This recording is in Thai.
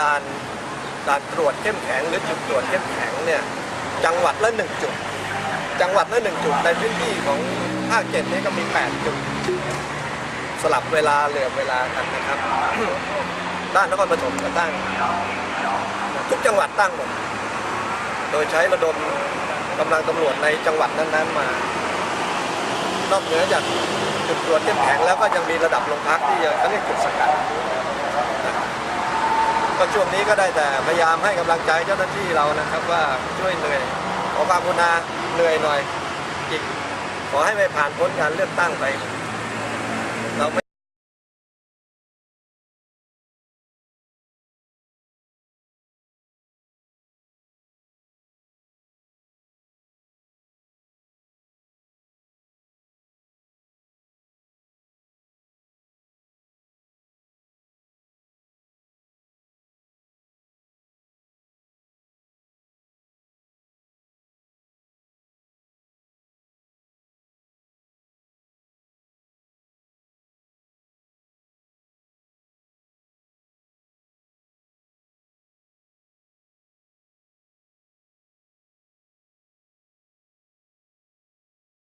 ด่านด่านตรวจเข้มแข็งหรือจุดตรวจเข้มแข็งเนี่ยจังหวัดละหนึ่งจุด จังหวัดละหนึ่งจุดในพื้นที่ของภาคเจ็ดนี้ก็มีแปดจุดสลับเวลาเหลือเวลากันนะครับ ด้านนครปฐมก็ตั้ง ทุกจังหวัดตั้งหมดโดยใช้ระดมกำลังตำรวจในจังหวัดนั้นๆมา นอกเหนือจากจุดตรวจเข้มแข็งแล้วก็ยังมีระดับโรงพักที่เขาเรียกจุดสกัดนะครับ ก็ช่วงนี้ก็ได้แต่พยายามให้กำลังใจเจ้าหน้าที่เรานะครับว่าช่วยเหนื่อยขอความกรุณาเหนื่อยหน่อยอีกขอให้ไม่ผ่านพ้นการเลือกตั้งไป